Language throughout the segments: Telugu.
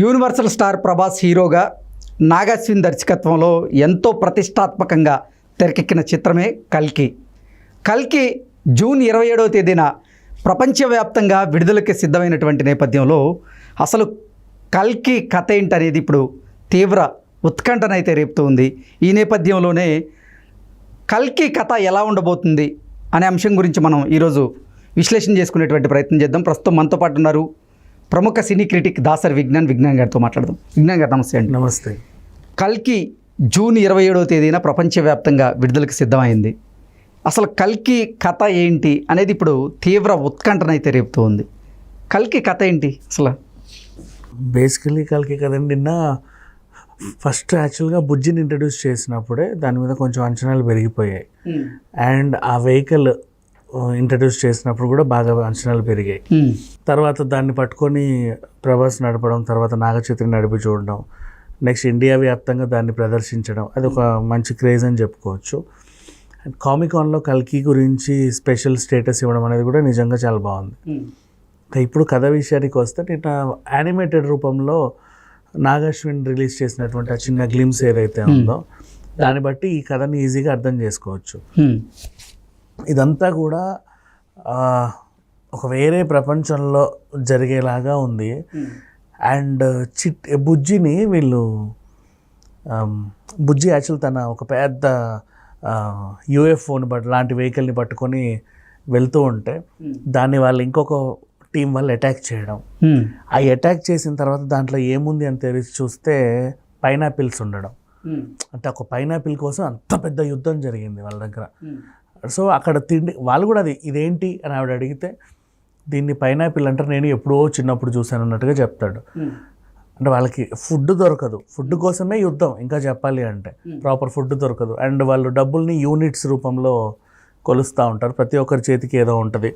యూనివర్సల్ స్టార్ ప్రభాస్ హీరోగా నాగాశ్విన్ దర్శకత్వంలో ఎంతో ప్రతిష్టాత్మకంగా తెరకెక్కిన చిత్రమే కల్కి. కల్కి జూన్ ఇరవై ఏడవ తేదీన ప్రపంచవ్యాప్తంగా విడుదలకి సిద్ధమైనటువంటి నేపథ్యంలో అసలు కల్కి కథ ఏంటనేది ఇప్పుడు తీవ్ర ఉత్కంఠనైతే రేపుతూ ఉంది. ఈ నేపథ్యంలోనే కల్కి కథ ఎలా ఉండబోతుంది అనే అంశం గురించి మనం ఈరోజు విశ్లేషణ చేసుకునేటువంటి ప్రయత్నం చేద్దాం. ప్రస్తుతం మనతో పాటు ఉన్నారు ప్రముఖ సినీ క్రిటిక్ దాసరి విజ్ఞాన్ విజ్ఞాన్ గారితో మాట్లాడదాం. విజ్ఞాన్ గారు నమస్తే అండి. నమస్తే. కల్కి జూన్ ఇరవై ఏడవ తేదీన ప్రపంచవ్యాప్తంగా విడుదలకు సిద్ధమైంది. అసలు కల్కి కథ ఏంటి అనేది ఇప్పుడు తీవ్ర ఉత్కంఠనైతే రేపుతూ ఉంది కల్కి కథ ఏంటి అసలు? బేసికలీ కలికి కదండి నిన్న ఫస్ట్ యాక్చువల్గా బుజ్జిని ఇంట్రడ్యూస్ చేసినప్పుడే దాని మీద కొంచెం అంచనాలు పెరిగిపోయాయి. అండ్ ఆ వెహికల్ ఇంట్రడ్యూస్ చేసినప్పుడు కూడా బాగా అంచనాలు పెరిగాయి. తర్వాత దాన్ని పట్టుకొని ప్రభాస్ నడపడం తర్వాత నాగచైత్రి నడిపి చూడడం నెక్స్ట్ ఇండియా వ్యాప్తంగా దాన్ని ప్రదర్శించడం అది ఒక మంచి క్రేజ్ అని చెప్పుకోవచ్చు. అండ్ కామికాన్లో కల్కి గురించి స్పెషల్ స్టేటస్ ఇవ్వడం అనేది కూడా నిజంగా చాలా బాగుంది. ఇప్పుడు కథ విషయానికి వస్తే నిన్న యానిమేటెడ్ రూపంలో నాగాశ్విన్ రిలీజ్ చేసినటువంటి ఆ చిన్న గ్లిమ్స్ ఏదైతే ఉందో దాన్ని బట్టి ఈ కథని ఈజీగా అర్థం చేసుకోవచ్చు. ఇదంతా కూడా ఒక వేరే ప్రపంచంలో జరిగేలాగా ఉంది. అండ్ చిట్ బుజ్జిని వీళ్ళు బుజ్జి యాక్చువల్ తన ఒక పెద్ద యూఎఫ్ఓని బట్ లాంటి వెహికల్ని పట్టుకొని వెళ్తూ ఉంటే దాన్ని వాళ్ళు ఇంకొక టీం వాళ్ళు అటాక్ చేయడం. ఆ అటాక్ చేసిన తర్వాత దాంట్లో ఏముంది అని తెలిసి చూస్తే పైనాపిల్స్ ఉండడం. అంటే ఒక పైనాపిల్ కోసం అంత పెద్ద యుద్ధం జరిగింది వాళ్ళ దగ్గర. సో అక్కడ తిండి వాళ్ళు కూడా అది ఇదేంటి? అని ఆవిడ అడిగితే దీన్ని పైనాపిల్ అంటారు నేను ఎప్పుడో చిన్నప్పుడు చూశాను అన్నట్టుగా చెప్తాడు. అంటే వాళ్ళకి ఫుడ్ దొరకదు. ఫుడ్ కోసమే యుద్ధం ఇంకా చెప్పాలి అంటే. ప్రాపర్ ఫుడ్ దొరకదు. అండ్ వాళ్ళు డబ్బుల్ని యూనిట్స్ రూపంలో కొలుస్తూ ఉంటారు. ప్రతి ఒక్కరి చేతికి ఏదో ఉంటుంది.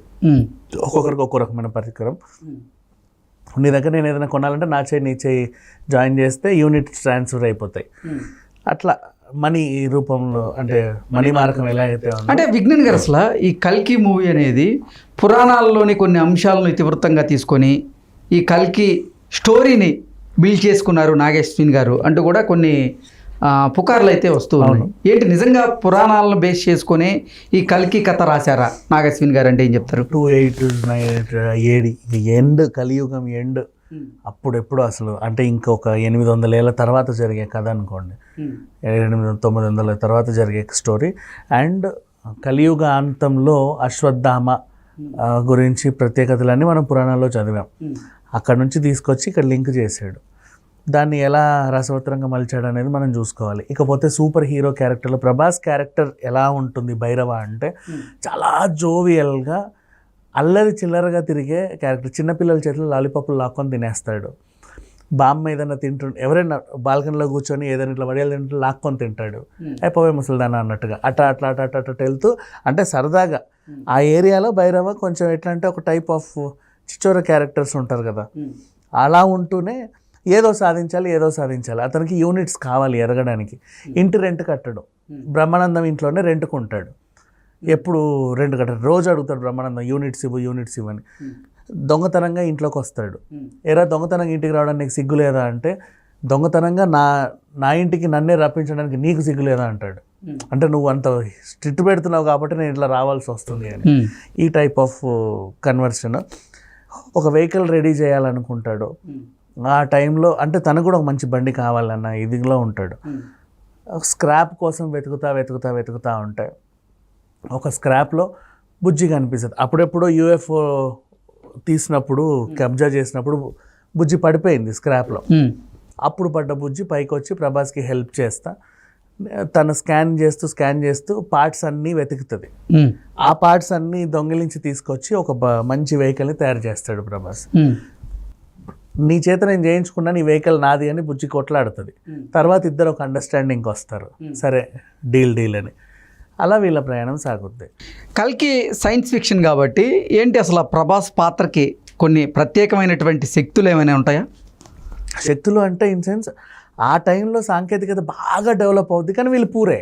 ఒక్కొక్కరికి ఒక్కో రకమైన పరికరం. నీ దగ్గర నేను ఏదైనా కొనాలంటే నా చేయి నీ చేయి జాయిన్ చేస్తే యూనిట్ ట్రాన్స్ఫర్ అయిపోతాయి. అట్లా మనీ రూపంలో అంటే మనీ మార్గం ఎలా అయితే అంటే విజ్ఞాన్ గారు అసలు ఈ కల్కి మూవీ అనేది పురాణాల్లోని కొన్ని అంశాలను ఇతివృత్తంగా తీసుకొని ఈ కల్కి స్టోరీని బిల్డ్ చేసుకున్నారు నాగేశ్విన్ గారు అంటూ కూడా కొన్ని పుకార్లు అయితే వస్తూ ఉన్నాయి. ఏంటి నిజంగా పురాణాలను బేస్ చేసుకొని ఈ కల్కి కథ రాశారా? నాగేశ్విన్ గారు అంటే ఏం చెప్తారు? Two eight nine AD end కలియుగం ఎండ్ అప్పుడెప్పుడు అసలు అంటే ఇంకొక ఎనిమిది వందల ఏళ్ళ తర్వాత జరిగే కథ అనుకోండి. ఎనిమిది వందల తొమ్మిది వందల తర్వాత జరిగే స్టోరీ. అండ్ కలియుగ అంతంలో అశ్వత్థామ ఆ, గురించి ప్రత్యేకతలన్నీ మనం పురాణాల్లో చదివాం. అక్కడ నుంచి తీసుకొచ్చి ఇక్కడ లింక్ చేశాడు దాన్ని ఎలా రసవత్తరంగా మలిచాడు అనేది మనం చూసుకోవాలి. ఇకపోతే సూపర్ హీరో క్యారెక్టర్లో ప్రభాస్ క్యారెక్టర్ ఎలా ఉంటుంది భైరవ అంటే చాలా జోవియల్గా అల్లరి చిల్లరగా తిరిగే క్యారెక్టర్ చిన్నపిల్లల చేతిలో లాలీపాపులు లాక్కొని తినేస్తాడు. బామ్మ ఏదైనా తింటు ఎవరైనా బాల్కనీలో కూర్చొని ఏదైనా ఇట్లా వడియాలు తింటూ లాక్కొని తింటాడు. అయిపోయి ముసలిదాన అన్నట్టుగా. అట్లా అట్లా అట్లా అట్లా అట్లా వెళ్తూ అంటే సరదాగా ఆ ఏరియాలో భైరవ కొంచెం ఎట్లా అంటే ఒక టైప్ ఆఫ్ చిచ్చోర క్యారెక్టర్స్ ఉంటారు కదా. అలా ఉంటూనే ఏదో సాధించాలి ఏదో సాధించాలి. అతనికి యూనిట్స్ కావాలి ఎరగడానికి. ఇంటి రెంట్ కట్టడం. బ్రహ్మానందం ఇంట్లోనే రెంట్కుంటాడు. ఎప్పుడు రెంట్ కట్టాడు రోజు అడుగుతాడు బ్రహ్మానందం యూనిట్స్ ఇవ్వు యూనిట్స్ ఇవ్వని దొంగతనంగా ఇంట్లోకి వస్తాడు. ఎరా దొంగతనంగా ఇంటికి రావడానికి నీకు సిగ్గు లేదా? అంటే దొంగతనంగా నా నా ఇంటికి నన్నే రప్పించడానికి నీకు సిగ్గు లేదా? అంటాడు. అంటే నువ్వు అంత స్ట్రిక్ట్ పెడుతున్నావు కాబట్టి నేను ఇట్లా రావాల్సి వస్తుంది అని. ఈ టైప్ ఆఫ్ కన్వర్షన్. ఒక వెహికల్ రెడీ చేయాలనుకుంటాడు. ఆ టైంలో అంటే తనకు కూడా ఒక మంచి బండి కావాలన్న ఇదిలో ఉంటాడు. స్క్రాప్ కోసం వెతుకుతా వెతుకుతా వెతుకుతా ఉంటాయి ఒక స్క్రాప్లో బుజ్జి కనిపిస్తుంది. అప్పుడెప్పుడో యూఎఫ్ఓ తీసినప్పుడు కబ్జా చేసినప్పుడు బుజ్జి పడిపోయింది స్క్రాప్లో. అప్పుడు పడ్డ బుజ్జి పైకి వచ్చి ప్రభాస్కి హెల్ప్ చేస్తా. తను స్కాన్ చేస్తూ స్కాన్ చేస్తూ పార్ట్స్ అన్నీ వెతుకుతుంది. ఆ పార్ట్స్ అన్నీ దొంగిలించి తీసుకొచ్చి ఒక మంచి వెహికల్ని తయారు చేస్తాడు ప్రభాస్. నీ చేత నేను చేయించుకున్నాను ఈ వెహికల్ నాది అని బుజ్జి కొట్లాడుతుంది. తర్వాత ఇద్దరు ఒక అండర్స్టాండింగ్కి వస్తారు. సరే డీల్ డీల్ అని. అలా వీళ్ళ ప్రయాణం సాగుద్ది. కల్కి సైన్స్ ఫిక్షన్ కాబట్టి ఏంటి అసలు ఆ ప్రభాస్ పాత్రకి కొన్ని ప్రత్యేకమైనటువంటి శక్తులు ఏమైనా ఉంటాయా? శక్తులు అంటే ఇన్ సెన్స్ ఆ టైంలో సాంకేతికత బాగా డెవలప్ అవుద్ది కానీ వీళ్ళు పూరే.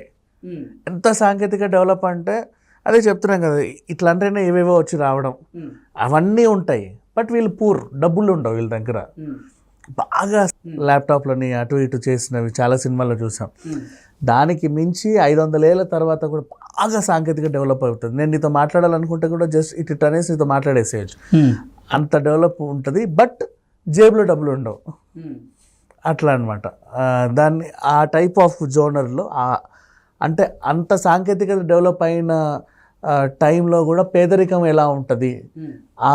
ఎంత సాంకేతిక డెవలప్ అంటే అదే చెప్తున్నాం కదా ఇట్లా అంటేనే ఏవేవో వచ్చి రావడం. అవన్నీ ఉంటాయి బట్ వీళ్ళు పూర్ డబ్బులు ఉండవు వీళ్ళ దగ్గర. బాగా ల్యాప్టాప్లని అటు ఇటు చేసినవి చాలా సినిమాల్లో చూసాం. దానికి మించి ఐదు వందల ఏళ్ళ తర్వాత కూడా బాగా సాంకేతిక డెవలప్ అవుతుంది. నేను నీతో మాట్లాడాలనుకుంటే కూడా జస్ట్ ఇటు ఇటు అనేసి నీతో మాట్లాడేసేయచ్చు. అంత డెవలప్ ఉంటుంది బట్ జేబులో డబ్బులు ఉండవు. అట్లా అనమాట దాన్ని ఆ టైప్ ఆఫ్ జోనర్లో అంటే అంత సాంకేతికత డెవలప్ అయిన టైంలో కూడా పేదరికం ఎలా ఉంటుంది? ఆ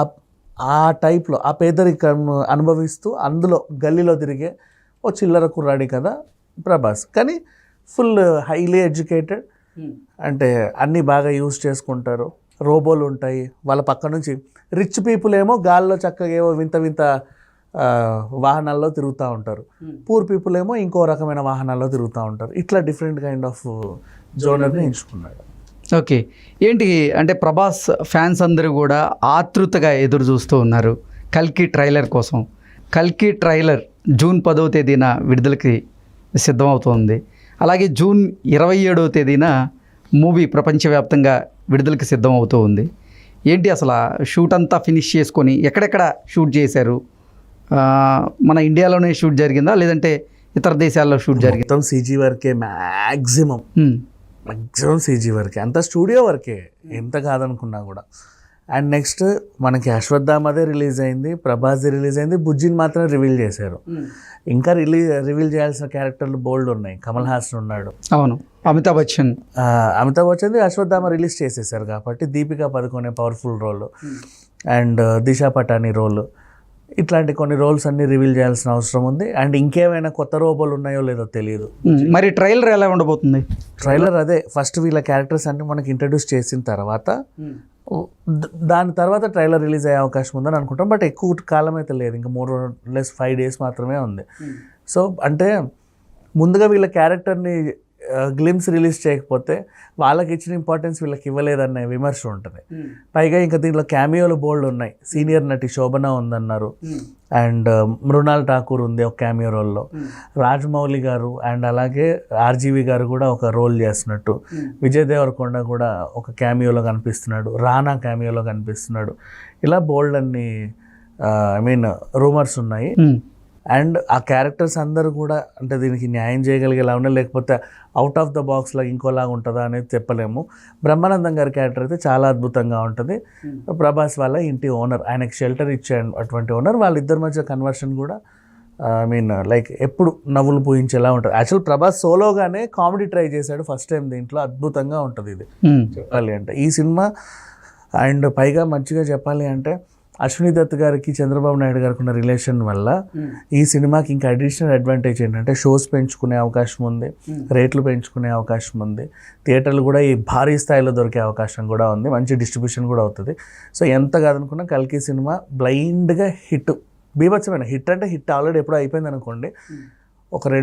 ఆ టైప్లో ఆ పేదరికం అనుభవిస్తూ అందులో గల్లీలో తిరిగే ఓ చిల్లర కుర్రాడి కదా ప్రభాస్. కానీ ఫుల్ హైలీ ఎడ్యుకేటెడ్. అంటే అన్నీ బాగా యూజ్ చేసుకుంటారు. రోబోలు ఉంటాయి. వాళ్ళ పక్క నుంచి రిచ్ పీపుల్ ఏమో గాల్లో చక్కగా ఏవో వింత వింత వాహనాల్లో తిరుగుతూ ఉంటారు. పూర్ పీపుల్ ఏమో ఇంకో రకమైన వాహనాల్లో తిరుగుతూ ఉంటారు. ఇట్లా డిఫరెంట్ కైండ్ ఆఫ్ జోనర్ని ఎంచుకున్నాడు. ఓకే. ఏంటి అంటే ప్రభాస్ ఫ్యాన్స్ అందరూ కూడా ఆతృతగా ఎదురు చూస్తూ ఉన్నారు కల్కి ట్రైలర్ కోసం. కల్కి ట్రైలర్ జూన్ పదవ తేదీన విడుదలకి సిద్ధమవుతోంది. అలాగే జూన్ ఇరవై ఏడవ తేదీన మూవీ ప్రపంచవ్యాప్తంగా విడుదలకి సిద్ధమవుతూ ఉంది ఏంటి అసలు షూట్ అంతా ఫినిష్ చేసుకొని ఎక్కడెక్కడ షూట్ చేశారు? మన ఇండియాలోనే షూట్ జరిగిందా? లేదంటే ఇతర దేశాల్లో షూట్ జరిగిందా? మొత్తం సీజీ వర్కే మ్యాక్సిమం మ్యాక్సిమం సీజీ వర్కే. అంత స్టూడియో వర్కే. ఎంత కాదనుకున్నా కూడా. అండ్ నెక్స్ట్ మనకి అశ్వత్థామదే రిలీజ్ అయింది ప్రభాస్ది రిలీజ్ అయింది బుజ్జిని మాత్రం రివీల్ చేశారు. ఇంకా రిలీజ్ రివీల్ చేయాల్సిన క్యారెక్టర్లు బోల్డ్ ఉన్నాయి. కమల్ హాసన్ ఉన్నాడు. అవును. అమితాబ్ బచ్చన్. అమితాబ్ బచ్చన్ అశ్వత్థామ రిలీజ్ చేసేసారు కాబట్టి Deepika Padukone powerful role and Disha Patani role ఇట్లాంటి కొన్ని రోల్స్ అన్ని రివీల్ చేయాల్సిన అవసరం ఉంది. అండ్ ఇంకేమైనా కొత్త రోబోలు ఉన్నాయో లేదో తెలియదు మరి ట్రైలర్ ఎలా ఉండబోతుంది? ట్రైలర్ అదే. ఫస్ట్ వీళ్ళ క్యారెక్టర్స్ అన్ని మనకి ఇంట్రడ్యూస్ చేసిన తర్వాత దాని తర్వాత ట్రైలర్ రిలీజ్ అయ్యే అవకాశం ఉందని అనుకుంటాం. బట్ ఎక్కువ కాలం అయితే లేదు. ఇంకా మోర్ లెస్ ఫైవ్ డేస్ మాత్రమే ఉంది. సో అంటే ముందుగా వీళ్ళ క్యారెక్టర్ని గ్లిమ్స్ రిలీజ్ చేయకపోతే వాళ్ళకి ఇచ్చిన ఇంపార్టెన్స్ వీళ్ళకి ఇవ్వలేదనే విమర్శ ఉంటుంది. పైగా ఇంకా దీంట్లో క్యామియోలు బోల్డ్ ఉన్నాయి. సీనియర్ నటి శోభన ఉందన్నారు. అండ్ మృణాల్ ఠాకూర్ ఉంది ఒక క్యామియో రోల్లో రాజమౌళి గారు అండ్ అలాగే ఆర్జీవి గారు కూడా ఒక రోల్ చేస్తున్నట్టు. విజయ్ దేవరకొండ కూడా ఒక క్యామియోలో కనిపిస్తున్నాడు. రానా క్యామియోలో కనిపిస్తున్నాడు. ఇలా బోల్డ్ అన్ని ఐ మీన్ రూమర్స్ ఉన్నాయి. అండ్ ఆ క్యారెక్టర్స్ అందరూ కూడా అంటే దీనికి న్యాయం చేయగలిగేలా ఉన్నా లేకపోతే అవుట్ ఆఫ్ ద బాక్స్లో ఇంకోలాగా ఉంటుందా అనేది చెప్పలేము. బ్రహ్మానందం గారి క్యారెక్టర్ అయితే చాలా అద్భుతంగా ఉంటుంది. ప్రభాస్ వాళ్ళ ఇంటి ఓనర్ ఆయనకి షెల్టర్ ఇచ్చే అటువంటి ఓనర్ వాళ్ళిద్దరి మధ్య కన్వర్షన్ కూడా ఐ మీన్ లైక్ ఎప్పుడు నవ్వులు పూయించేలా ఉంటుంది. యాక్చువల్ ప్రభాస్ సోలోగానే కామెడీ ట్రై చేశాడు ఫస్ట్ టైం దీంట్లో. అద్భుతంగా ఉంటుంది ఇది. ఉమ్, చెప్పాలి అంటే ఈ సినిమా అండ్ పైగా మంచిగా చెప్పాలి అంటే అశ్విని దత్ గారికి చంద్రబాబు నాయుడు గారికి ఉన్న రిలేషన్ వల్ల ఈ సినిమాకి ఇంకా అడిషనల్ అడ్వాంటేజ్ ఏంటంటే షోస్ పెంచుకునే అవకాశం ఉంది రేట్లు పెంచుకునే అవకాశం ఉంది థియేటర్లు కూడా ఈ భారీ స్థాయిలో దొరికే అవకాశం కూడా ఉంది మంచి డిస్ట్రిబ్యూషన్ కూడా అవుతుంది. సో ఎంత కాదనుకున్నా కల్కి సినిమా బ్లైండ్గా హిట్ బీభత్సమైన హిట్ అంటే హిట్ ఆల్రెడీ ఎప్పుడో అయిపోయింది అనుకోండి ఒక రెండు